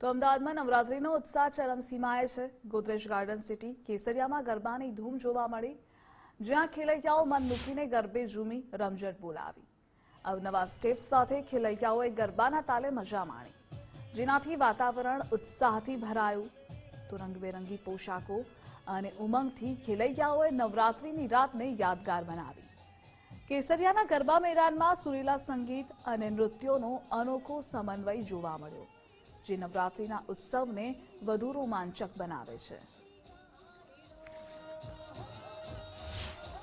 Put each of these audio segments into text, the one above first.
તો અમદાવાદમાં નવરાત્રીનો ઉત્સાહ ચરમસીમાએ છે. ગોદરેજ ગાર્ડન સિટી કેસરિયામાં ગરબાની ધૂમ જોવા મળી. જ્યાં ખેલૈયાઓ મન મૂકીને ગરબે ઝૂમી રમઝટ બોલાવી. અવનવા સ્ટેપ્સ સાથે ખેલૈયાઓએ ગરબાના તાલે મજા માણી. જેનાથી વાતાવરણ ઉત્સાહથી ભરાયું. તો રંગબેરંગી પોશાકો અને ઉમંગથી ખેલૈયાઓએ નવરાત્રીની રાતને યાદગાર બનાવી. કેસરિયાના ગરબા મેદાનમાં સુરીલા સંગીત અને નૃત્યોનો અનોખો સમન્વય જોવા મળ્યો. જે નવરાત્રીના ઉત્સવને વધુ રોમાંચક બનાવે છે.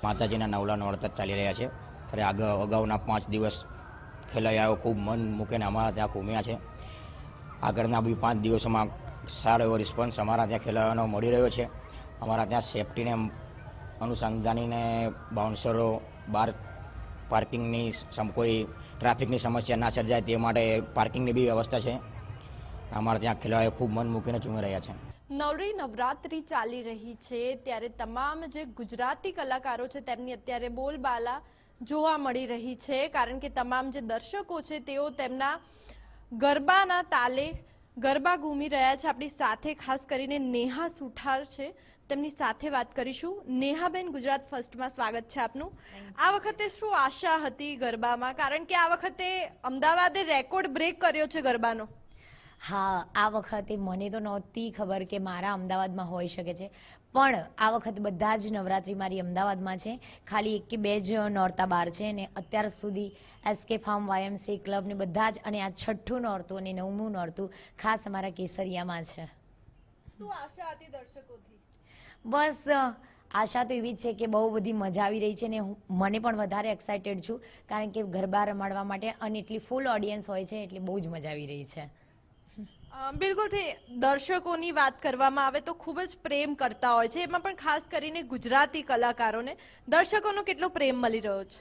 માતાજીના નવલા નોરતા ચાલી રહ્યા છે. ત્યારે આગળ અગાઉના પાંચ દિવસ ખેલૈયાઓ ખૂબ મન મૂકીને અમારા ત્યાં ઘૂમ્યા છે. આગળના બી પાંચ દિવસોમાં સારો એવો રિસ્પોન્સ અમારા ત્યાં ખેલૈયાઓનો મળી રહ્યો છે. અમારા ત્યાં સેફટીને અનુસંધાનીને બાઉન્સરો બાર પાર્કિંગની કોઈ ટ્રાફિકની સમસ્યા ના સર્જાય તે માટે પાર્કિંગની બી વ્યવસ્થા છે. અમારા ત્યાં ખેલાડીઓ ખૂબ મન મૂકીને ચૂમી રહ્યા છે. નવરી નવરાત્રી ચાલી રહી છે, ત્યારે તમામ જે ગુજરાતી કલાકારો છે, તેમની અત્યારે બોલબાલા જોવા મળી રહી છે, કારણ કે તમામ જે દર્શકો છે, તેઓ તેમના ગરબાના તાલે ગરબા ઘૂમી રહ્યા છે. આપણી સાથે ખાસ કરીને નેહા સુઠાર છે. તેમની સાથે વાત કરીશું. નેહાબેન, ગુજરાત ફર્સ્ટમાં સ્વાગત છે આપનું. આ વખતે શું આશા હતી ગરબામાં? કારણ કે આ વખતે અમદાવાદે રેકોર્ડ બ્રેક કર્યો છે ગરબાનો. હા આ વખતે મને તો નહોતી ખબર કે મારા અમદાવાદમાં હોઈ શકે છે. પણ આ વખત બધા જ નવરાત્રિ મારી અમદાવાદમાં છે. ખાલી એક કે બે જ નોરતા બાર છે અને અત્યાર સુધી એસકે ફાર્મ વાયએમસી ક્લબ ને બધા જ અને આ છઠ્ઠું નોરતું અને નવમું નોરતું ખાસ અમારા કેસરિયામાં છે. શું આશા હતી દર્શકોથી? બસ આશા તો એવી જ છે કે બહુ બધી મજા આવી રહી છે ને હું મને પણ વધારે એક્સાઇટેડ છું. કારણ કે ગરબા રમાડવા માટે અને એટલી ફૂલ ઓડિયન્સ હોય છે એટલે બહુ જ મજા આવી રહી છે. બિલકુલથી દર્શકોની વાત કરવામાં આવે તો ખૂબ જ પ્રેમ કરતા હોય છે. એમાં પણ ખાસ કરીને ગુજરાતી કલાકારોને દર્શકોનો કેટલો પ્રેમ મળી રહ્યો છે?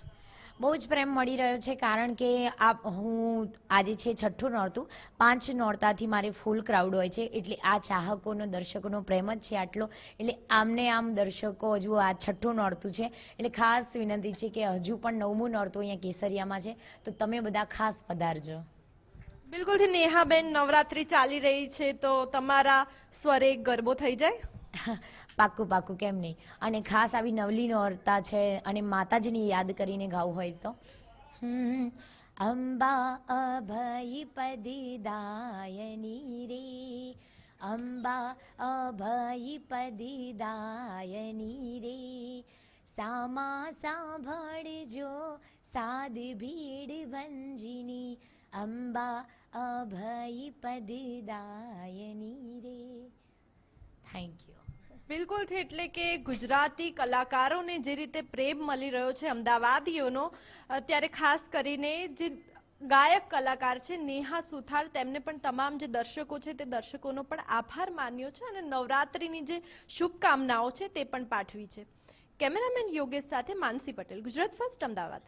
બહુ જ પ્રેમ મળી રહ્યો છે, કારણ કે આ હું આજે છે છઠ્ઠું નોરતું, પાંચ નોરતાથી મારે ફૂલ ક્રાઉડ હોય છે. એટલે આ ચાહકોનો, દર્શકોનો પ્રેમ જ છે આટલો. એટલે આમને આમ દર્શકો હજુ આ છઠ્ઠું નોરતું છે. એટલે ખાસ વિનંતી છે કે હજુ પણ નવમું નોરતું અહીંયા કેસરિયામાં છે. તો તમે બધા ખાસ પધારજો. બિલકુલથી નેહાબેન નવરાત્રી ચાલી રહી છે, તો તમારા સ્વરે ગરબો થઈ જાય? પાક્કું પાક્કું, કેમ નહીં. અને ખાસ આવી નવલી નોરતા છે અને માતાજીની યાદ કરીને ગાવું હોય તો. અંબા અભય પદિદાયની રે. અંબા અભય પદિદાયની રે. સામા સાંભળજો સાદ ભીડ ભંજિની. અંબા અભયપદિદાયની રે થેન્ક યુ બિલકુલ બિલકુલથી એટલે કે ગુજરાતી કલાકારોને જે રીતે પ્રેમ મળી રહ્યો છે અમદાવાદીઓનો, અત્યારે ખાસ કરીને જે ગાયક કલાકાર છે નેહા સુથાર, તેમને પણ તમામ જે દર્શકો છે તે દર્શકોનો પણ આભાર માન્યો છે અને નવરાત્રિની જે શુભકામનાઓ છે તે પણ પાઠવી છે. કેમેરામેન યોગેશ સાથે માનસી પટેલ, ગુજરાત ફર્સ્ટ અમદાવાદ.